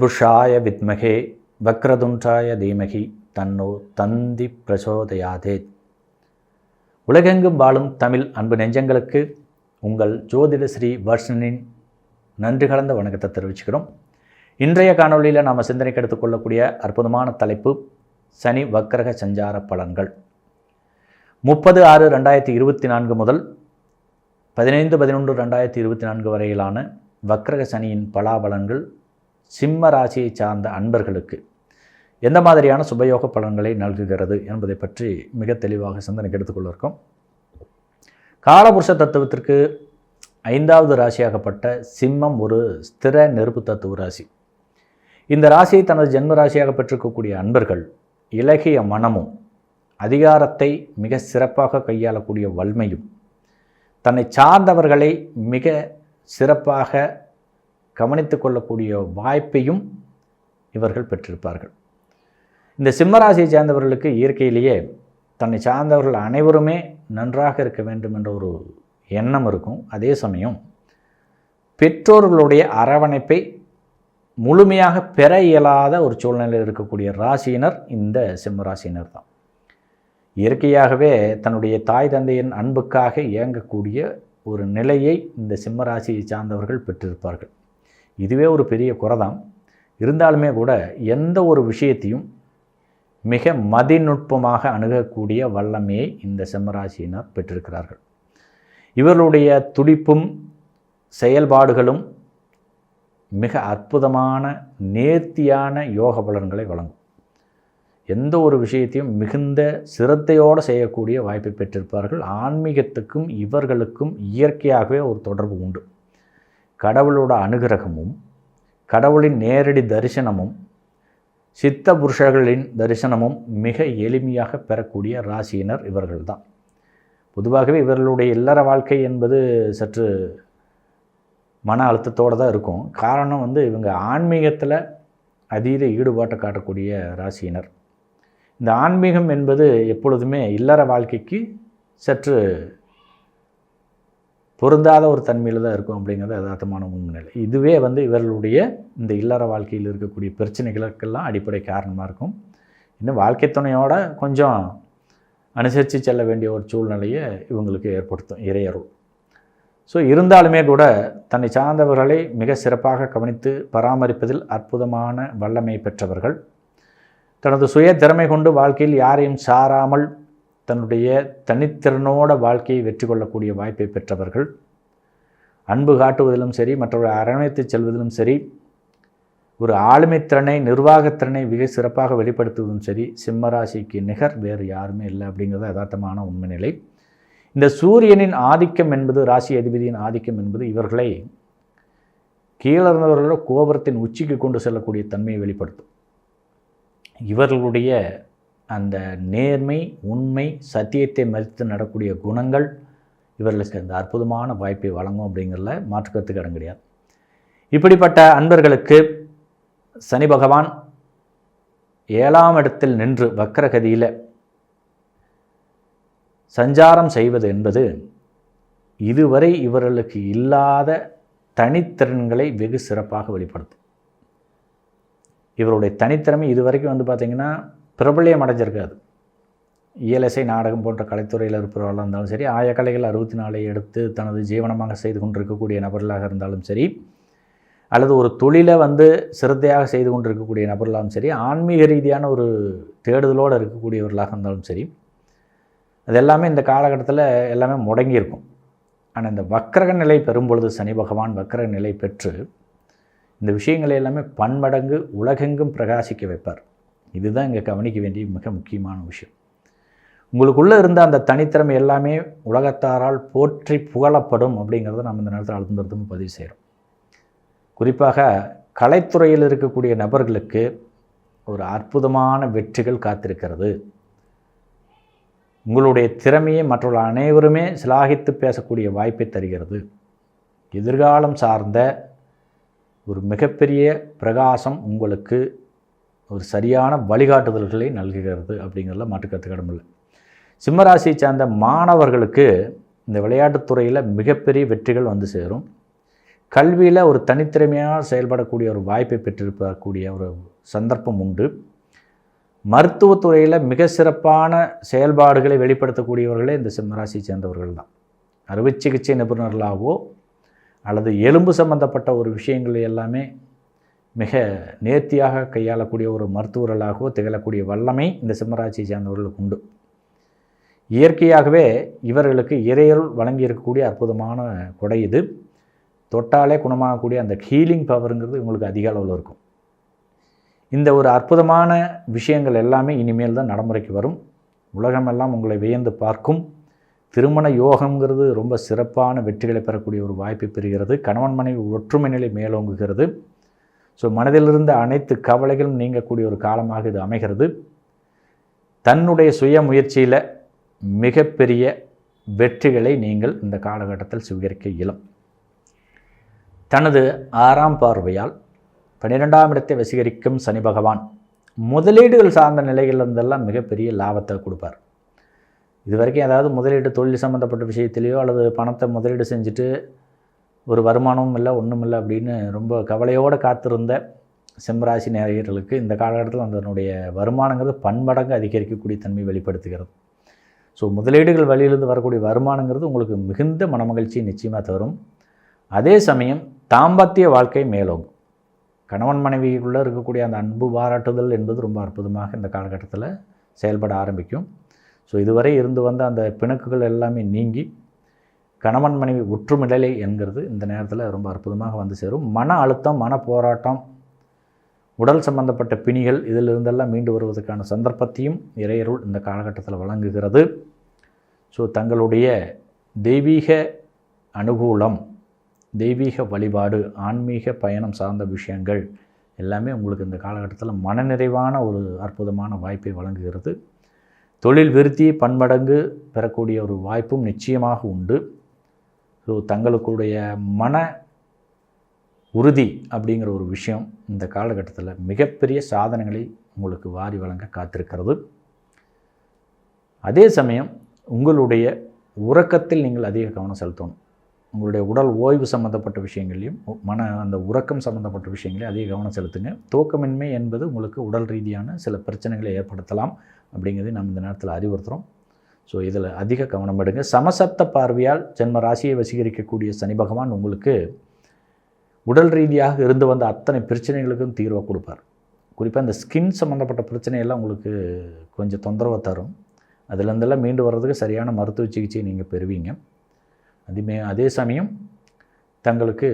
தத்புஷாய வித்மகே வக்ரதுண்டாய தீமகி தன்னோ தந்தி பிரசோதயாதே. உலகெங்கும் வாழும் தமிழ் அன்பு நெஞ்சங்களுக்கு உங்கள் ஜோதிட ஸ்ரீ வர்ஷனின் நன்றி கலந்த வணக்கத்தை தெரிவிச்சுக்கிறோம். இன்றைய காணொளியில் நாம் சிந்தனைக்கு எடுத்துக்கொள்ளக்கூடிய அற்புதமான தலைப்பு சனி வக்கரக சஞ்சார பலன்கள். முப்பது ஆறு ரெண்டாயிரத்தி இருபத்தி நான்கு முதல் பதினைந்து பதினொன்று ரெண்டாயிரத்தி இருபத்தி நான்கு வரையிலான வக்ரக சனியின் பலாபலன்கள் சிம்ம ராசியை சார்ந்த அன்பர்களுக்கு எந்த மாதிரியான சுபயோக பலன்களை நல்குகிறது என்பதை பற்றி மிக தெளிவாக சிந்தனைக்கு எடுத்துக்கொள்ள இருக்கோம் காலபுருஷ தத்துவத்திற்கு ஐந்தாவது ராசியாகப்பட்ட சிம்மம் ஒரு ஸ்திர நெருப்பு தத்துவ ராசி. இந்த ராசியை தனது ஜென்ம ராசியாக பெற்றிருக்கக்கூடிய அன்பர்கள் இலகிய மனமும் அதிகாரத்தை மிக சிறப்பாக கையாளக்கூடிய வல்மையும் தன்னை சார்ந்தவர்களை மிக சிறப்பாக கவனித்து கொள்ளக்கூடிய வாய்ப்பையும் இவர்கள் பெற்றிருப்பார்கள். இந்த சிம்மராசியை சேர்ந்தவர்களுக்கு இயற்கையிலேயே தன்னை சார்ந்தவர்கள் அனைவருமே நன்றாக இருக்க வேண்டும் என்ற ஒரு எண்ணம் இருக்கும். அதே சமயம் பெற்றோர்களுடைய அரவணைப்பை முழுமையாக பெற இயலாத ஒரு சூழ்நிலையில் இருக்கக்கூடிய ராசியினர் இந்த சிம்மராசியினர் தான் இயற்கையாகவே தன்னுடைய தாய் தந்தையின் அன்புக்காக இயங்கக்கூடிய ஒரு நிலையை இந்த சிம்மராசியை சார்ந்தவர்கள் பெற்றிருப்பார்கள். இதுவே ஒரு பெரிய குறை தான் இருந்தாலுமே கூட எந்த ஒரு விஷயத்தையும் மிக மதிநுட்பமாக அணுகக்கூடிய வல்லமையை இந்த சிம்மராசியினர் பெற்றிருக்கிறார்கள். இவர்களுடைய துடிப்பும் செயல்பாடுகளும் மிக அற்புதமான நேர்த்தியான யோக பலன்களை வழங்கும். எந்த ஒரு விஷயத்தையும் மிகுந்த சிரத்தையோடு செய்யக்கூடிய வாய்ப்பை பெற்றிருப்பார்கள். ஆன்மீகத்துக்கும் இவர்களுக்கும் இயற்கையாகவே ஒரு தொடர்பு உண்டு. கடவுளோட அனுகிரகமும் கடவுளின் நேரடி தரிசனமும் சித்த புருஷர்களின் தரிசனமும் மிக எளிமையாக பெறக்கூடிய ராசியினர் இவர்கள்தான். பொதுவாகவே இவர்களுடைய இல்லற வாழ்க்கை என்பது சற்று மன அழுத்தத்தோடு தான் இருக்கும். காரணம் வந்து இவங்க ஆன்மீகத்தில் அதீத ஈடுபாட்டை காட்டக்கூடிய ராசியினர். இந்த ஆன்மீகம் என்பது எப்பொழுதுமே இல்லற வாழ்க்கைக்கு சற்று பொருந்தாத ஒரு தன்மையில் தான் இருக்கும் அப்படிங்கிறது யதார்த்தமான உண்மைநிலை. இதுவே வந்து இவர்களுடைய இந்த இல்லற வாழ்க்கையில் இருக்கக்கூடிய பிரச்சனைகளுக்கெல்லாம் அடிப்படை காரணமாக இருக்கும். இன்னும் வாழ்க்கை துணையோட கொஞ்சம் அனுசரித்து செல்ல வேண்டிய ஒரு சூழ்நிலையை இவங்களுக்கு ஏற்படுத்தும் இறையருள். ஸோ இருந்தாலுமே கூட தன்னை சார்ந்தவர்களை மிக சிறப்பாக கவனித்து பராமரிப்பதில் அற்புதமான வல்லமை பெற்றவர்கள். தனது சுய திறமை கொண்டு வாழ்க்கையில் யாரையும் சாராமல் தன்னுடைய தனித்திறனோட வாழ்க்கையை வெற்றி கொள்ளக்கூடிய வாய்ப்பை பெற்றவர்கள். அன்பு காட்டுவதிலும் சரி மற்றவர்கள் அரவணைத்து செல்வதிலும் சரி ஒரு ஆளுமைத்திறனை நிர்வாகத்திறனை மிக சிறப்பாக வெளிப்படுத்துவதும் சரி சிம்மராசிக்கு நிகர் வேறு யாருமே இல்லை அப்படிங்கிறது யதார்த்தமான உண்மை நிலை இந்த சூரியனின் ஆதிக்கம் என்பது ராசி அதிபதியின் ஆதிக்கம் என்பது இவர்களை கீழறந்தவர்களோட கோபுரத்தின் உச்சிக்கு கொண்டு செல்லக்கூடிய தன்மையை வெளிப்படுத்தும். இவர்களுடைய அந்த நேர்மை உண்மை சத்தியத்தை மதித்து நடக்கூடிய குணங்கள் இவர்களுக்கு அந்த அற்புதமான வாய்ப்பை வழங்கும் அப்படிங்கிறதுல மாற்றுக்கருத்துக்கு இடம் கிடையாது. இப்படிப்பட்ட அன்பர்களுக்கு சனி பகவான் ஏழாம் இடத்தில் நின்று வக்கரகதியில் சஞ்சாரம் செய்வது என்பது இதுவரை இவர்களுக்கு இல்லாத தனித்திறன்களை வெகு சிறப்பாக வெளிப்படுத்தும். இவருடைய தனித்திறமை இதுவரைக்கும் வந்து பார்த்திங்கன்னா பிரபலியம் அடைஞ்சிருக்காது. இயலசை நாடகம் போன்ற கலைத்துறையில் இருப்பவர்களாக இருந்தாலும் சரி ஆய கலைகள் அறுபத்தி நாலை எடுத்து தனது ஜீவனமாக செய்து கொண்டிருக்கக்கூடிய நபர்களாக இருந்தாலும் சரி அல்லது ஒரு தொழிலை வந்து சிரத்தையாக செய்து கொண்டிருக்கக்கூடிய நபர்களாகவும் சரி ஆன்மீக ரீதியான ஒரு தேடுதலோடு இருக்கக்கூடியவர்களாக இருந்தாலும் சரி அது எல்லாமே இந்த காலகட்டத்தில் எல்லாமே முடங்கியிருக்கும் ஆனால் இந்த வக்கரக நிலை பெறும்பொழுது சனி பகவான் வக்கரக நிலை பெற்று இந்த விஷயங்களை எல்லாமே பன்மடங்கு உலகெங்கும் பிரகாசிக்க வைப்பார். இதுதான் இங்கே கவனிக்க வேண்டிய மிக முக்கியமான விஷயம். உங்களுக்குள்ளே இருந்த அந்த தனித்திறமை எல்லாமே உலகத்தாரால் போற்றி புகழப்படும் அப்படிங்கிறத நம்ம இந்த நேரத்தில் அழுந்ததும் பதிவு செய்கிறோம் குறிப்பாக கலைத்துறையில் இருக்கக்கூடிய நபர்களுக்கு ஒரு அற்புதமான வெற்றிகள் காத்திருக்கிறது. உங்களுடைய திறமையை மற்றவர்கள் அனைவருமே சிலாகித்து பேசக்கூடிய வாய்ப்பை தருகிறது. எதிர்காலம் சார்ந்த ஒரு மிகப்பெரிய பிரகாசம் உங்களுக்கு ஒரு சரியான வழிகாட்டுதல்களை நல்குகிறது அப்படிங்கிறதுல மாற்றுக்கருத்து கடமில்லை சிம்மராசியை சார்ந்த மாணவர்களுக்கு இந்த விளையாட்டுத்துறையில் மிகப்பெரிய வெற்றிகள் வந்து சேரும். கல்வியில் ஒரு தனித்திறமையாக செயல்படக்கூடிய ஒரு வாய்ப்பை பெற்றிருக்கக்கூடிய ஒரு சந்தர்ப்பம் உண்டு. மருத்துவத்துறையில் மிக சிறப்பான செயல்பாடுகளை வெளிப்படுத்தக்கூடியவர்களே இந்த சிம்மராசியை சேர்ந்தவர்கள் தான். அறுவை சிகிச்சை நிபுணர்களாகவோ அல்லது எலும்பு சம்பந்தப்பட்ட ஒரு விஷயங்கள் எல்லாமே மிக நேர்த்தியாக கையாளக்கூடிய ஒரு மருத்துவர்களாகவோ திகழக்கூடிய வல்லமை இந்த சிம்மராசியை சேர்ந்தவர்களுக்கு உண்டு. இயற்கையாகவே இவர்களுக்கு இறையருள் வழங்கியிருக்கக்கூடிய அற்புதமான கொடை இது. தொட்டாலே குணமாகக்கூடிய அந்த ஹீலிங் பவருங்கிறது உங்களுக்கு அதிக அளவில் இருக்கும். இந்த ஒரு அற்புதமான விஷயங்கள் எல்லாமே இனிமேல் தான் நடைமுறைக்கு வரும். உலகமெல்லாம் உங்களை வியந்து பார்க்கும். திருமண யோகங்கிறது ரொம்ப சிறப்பான வெற்றிகளை பெறக்கூடிய ஒரு வாய்ப்பை பெறுகிறது. கணவன் மனைவி ஒற்றுமை நிலை மேலோங்குகிறது. ஸோ மனதிலிருந்த அனைத்து கவலைகளும் நீங்கக்கூடிய ஒரு காலமாக இது அமைகிறது. தன்னுடைய சுய முயற்சியில் மிகப்பெரிய வெற்றிகளை நீங்கள் இந்த காலகட்டத்தில் சுவீகரிக்க இயலும். தனது ஆறாம் பார்வையால் பன்னிரெண்டாம் இடத்தை வசீகரிக்கும் சனி பகவான் முதலீடுகள் சார்ந்த நிலையிலிருந்தெல்லாம் மிகப்பெரிய லாபத்தை கொடுப்பார். இது வரைக்கும் ஏதாவது முதலீடு தொழில் சம்மந்தப்பட்ட விஷயத்திலேயோ அல்லது பணத்தை முதலீடு செஞ்சுட்டு ஒரு வருமானமும் இல்லை ஒன்றும் இல்லை அப்படின்னு ரொம்ப கவலையோடு காத்திருந்த செம்மராசி நேயர்களுக்கு இந்த காலகட்டத்தில் அதனுடைய வருமானங்கிறது பன்மடங்கு அதிகரிக்கக்கூடிய தன்மை வெளிப்படுத்துகிறது. ஸோ முதலீடுகள் வழியிலிருந்து வரக்கூடிய வருமானங்கிறது உங்களுக்கு மிகுந்த மனமகிழ்ச்சியை நிச்சயமாக தரும். அதே சமயம் தாம்பத்திய வாழ்க்கை மேலோங்கும். கணவன் மனைவிக்குள்ளே இருக்கக்கூடிய அந்த அன்பு பாராட்டுதல் என்பது ரொம்ப அற்புதமாக இந்த காலகட்டத்தில் செயல்பட ஆரம்பிக்கும். ஸோ இதுவரை இருந்து வந்த அந்த பிணக்குகள் எல்லாமே நீங்கி கணவன் மனைவி ஒற்றுமிடலை என்கிறது இந்த நேரத்தில் ரொம்ப அற்புதமாக வந்து சேரும். மன அழுத்தம் மன போராட்டம் உடல் சம்பந்தப்பட்ட பிணிகள் இதிலிருந்தெல்லாம் மீண்டு வருவதற்கான சந்தர்ப்பத்தையும் இறையருள் இந்த காலகட்டத்தில் வழங்குகிறது. ஸோ தங்களுடைய தெய்வீக அனுகூலம் தெய்வீக வழிபாடு ஆன்மீக பயணம் சார்ந்த விஷயங்கள் எல்லாமே உங்களுக்கு இந்த காலகட்டத்தில் மனநிறைவான ஒரு அற்புதமான வாய்ப்பை வழங்குகிறது. தொழில் விருத்தி பன்மடங்கு பெறக்கூடிய ஒரு வாய்ப்பும் நிச்சயமாக உண்டு. ஸோ தங்களுக்குடைய மன உறுதி அப்படிங்கிற ஒரு விஷயம் இந்த காலகட்டத்தில் மிகப்பெரிய சாதனைகளை உங்களுக்கு வாரி வழங்க காத்திருக்கிறது. அதே சமயம் உங்களுடைய உறக்கத்தில் நீங்கள் அதிக கவனம் செலுத்தணும். உங்களுடைய உடல் ஓய்வு சம்மந்தப்பட்ட விஷயங்களையும் மன அந்த உறக்கம் சம்மந்தப்பட்ட விஷயங்களையும் அதிக கவனம் செலுத்துங்க. தூக்கமின்மை என்பது உங்களுக்கு உடல் ரீதியான சில பிரச்சனைகளை ஏற்படுத்தலாம் அப்படிங்கிறதை நம்ம இந்த நேரத்தில் அறிவுறுத்துகிறோம். ஸோ இதில் அதிக கவனம் எடுங்க. சமசப்த பார்வையால் ஜென்ம ராசியை வசீகரிக்கக்கூடிய சனி பகவான் உங்களுக்கு உடல் ரீதியாக இருந்து வந்த அத்தனை பிரச்சனைகளுக்கும் தீர்வை கொடுப்பார். குறிப்பாக இந்த ஸ்கின் சம்மந்தப்பட்ட பிரச்சனையெல்லாம் உங்களுக்கு கொஞ்சம் தொந்தரவை தரும். அதுலேருந்தெல்லாம் மீண்டு வர்றதுக்கு சரியான மருத்துவ சிகிச்சையை நீங்கள் பெறுவீங்க. அதுமே அதே சமயம் தங்களுக்கு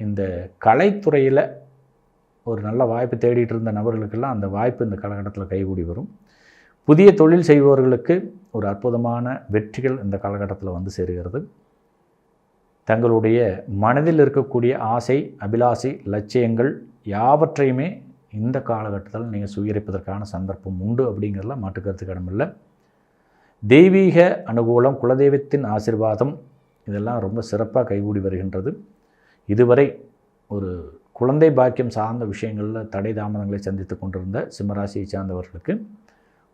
இந்த கலைத்துறையில் ஒரு நல்ல வாய்ப்பு தேடிட்டு இருந்த நபர்களுக்கெல்லாம் அந்த வாய்ப்பு இந்த காலகட்டத்தில் கைகூடி வரும். புதிய தொழில் செய்பவர்களுக்கு ஒரு அற்புதமான வெற்றிகள் இந்த காலகட்டத்தில் வந்து சேருகிறது. தங்களுடைய மனதில் இருக்கக்கூடிய ஆசை அபிலாசை லட்சியங்கள் யாவற்றையுமே இந்த காலகட்டத்தில் நீங்கள் சுயரிப்பதற்கான சந்தர்ப்பம் உண்டு அப்படிங்கிறதுல மாட்டுக்கருத்து கடமில்லை தெய்வீக அனுகூலம் குலதெய்வத்தின் ஆசிர்வாதம் இதெல்லாம் ரொம்ப சிறப்பாக கைகூடி வருகின்றது. இதுவரை ஒரு குழந்தை பாக்கியம் சார்ந்த விஷயங்களில் தடை தாமதங்களை சந்தித்து கொண்டிருந்த சிம்மராசியை சார்ந்தவர்களுக்கு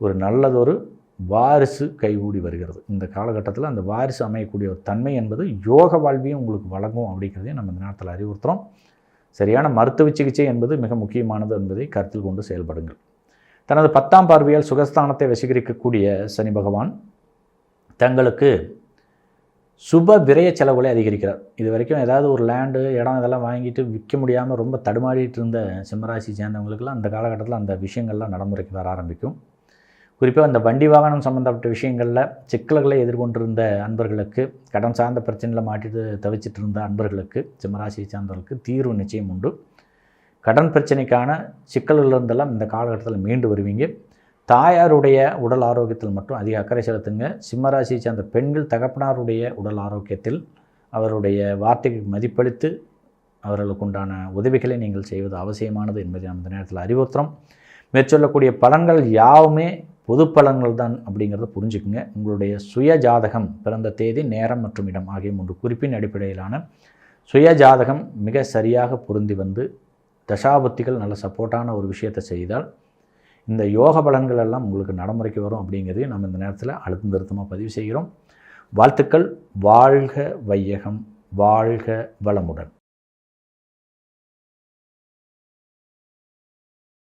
ஒரு நல்லதொரு வாரிசு கைகூடி வருகிறது. இந்த காலகட்டத்தில் அந்த வாரிசு அமையக்கூடிய ஒரு தன்மை என்பது யோக வாழ்வையும் உங்களுக்கு வழங்கும் அப்படிங்கிறதையும் நம்ம இந்த நேரத்தில் அறிவுறுத்துகிறோம் சரியான மருத்துவ சிகிச்சை என்பது மிக முக்கியமானது என்பதை கருத்தில் கொண்டு செயல்படுங்கள். தனது பத்தாம் பார்வையால் சுகஸ்தானத்தை வசீகரிக்கக்கூடிய சனி பகவான் தங்களுக்கு சுப விரய செலவுகளை அதிகரிக்கிறார். இது வரைக்கும் ஏதாவது ஒரு லேண்டு இடம் இதெல்லாம் வாங்கிட்டு விற்க முடியாமல் ரொம்ப தடுமாறிட்டு இருந்த சிம்மராசி சேர்ந்தவங்களுக்கெல்லாம் அந்த காலகட்டத்தில் அந்த விஷயங்கள்லாம் நடைமுறைக்கு வர ஆரம்பிக்கும். குறிப்பாக அந்த வண்டி வாகனம் சம்மந்தப்பட்ட விஷயங்களில் சிக்கல்களை எதிர்கொண்டிருந்த அன்பர்களுக்கு கடன் சார்ந்த பிரச்சனையில் மாட்டிட்டு தவிச்சிட்டு இருந்த அன்பர்களுக்கு சிம்மராசியை சார்ந்தவர்களுக்கு தீர்வு நிச்சயம் உண்டு. கடன் பிரச்சனைக்கான சிக்கல்களிலிருந்தெல்லாம் இந்த காலகட்டத்தில் மீண்டு வருவீங்க. தாயாருடைய உடல் ஆரோக்கியத்தில் மட்டும் அதிக அக்கறை செலுத்துங்க. சிம்மராசியை சார்ந்த பெண்கள் தகப்பனாருடைய உடல் ஆரோக்கியத்தில் அவருடைய வார்த்தைக்கு மதிப்பளித்து அவர்களுக்கு உண்டான உதவிகளை நீங்கள் செய்வது அவசியமானது என்பதை நாம் இந்த நேரத்தில் அறிவுறுத்துகிறோம் மேற்சொல்லக்கூடிய பலன்கள் யாவுமே பொது பலன்கள் தான் அப்படிங்கிறத புரிஞ்சுக்குங்க. உங்களுடைய சுய ஜாதகம் பிறந்த தேதி நேரம் மற்றும் இடம் ஆகிய மூன்று குறிப்பின் அடிப்படையிலான சுய ஜாதகம் மிக சரியாக பொருந்தி வந்து தசாபுத்திகள் நல்ல சப்போர்ட்டான ஒரு விஷயத்தை செய்தால் இந்த யோக பலன்கள் எல்லாம் உங்களுக்கு நடைமுறைக்கு வரும் அப்படிங்கிறதையும் நம்ம இந்த நேரத்தில் அழுத்தம் திருத்தமாக பதிவு செய்கிறோம். வாழ்த்துக்கள். வாழ்க வையகம். வாழ்க வளமுடன்.